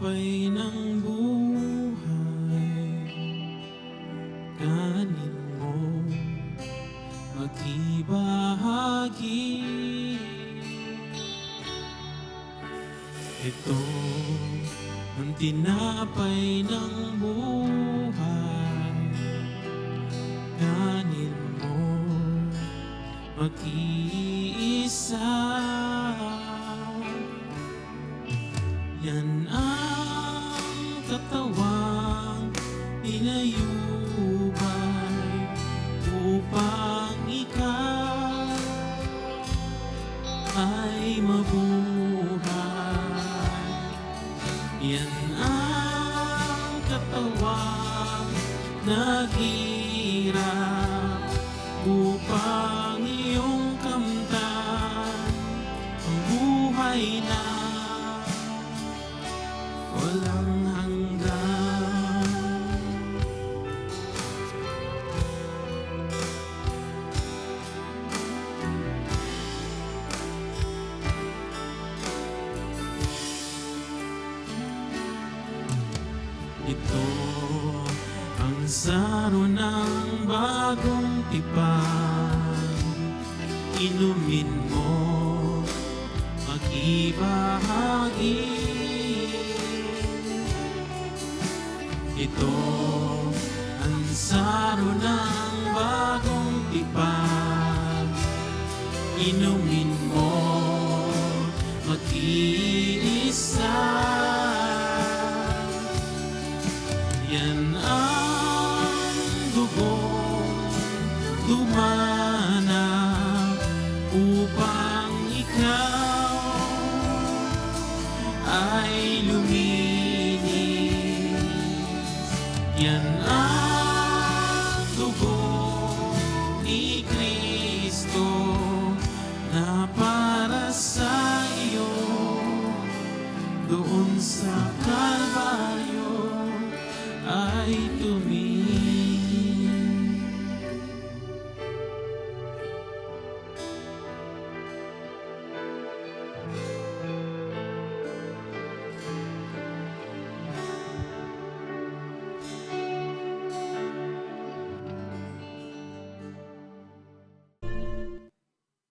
tinapay ng buhay. Kanin mo. Magbahagi Ito ang tinapay ng buhay. Kanin mo. Mag-iisa. Yan ang katawang Pinayubay Upang ikaw Ay mabuhay. Yan ang katawang Naghirap Upang iyong kamtan Ang buhay na Walang Ito. Ang saro ng bagong tipan. Inumin mo, mag-ibahagi. Ito. Ang saro ng bagong tipan. Inumin mo, mag-iisa Yan ang dugo lumanap upang ikaw ay luminis. Yan ang dugo ni Kristo na para sa iyo doon sa i Espíritu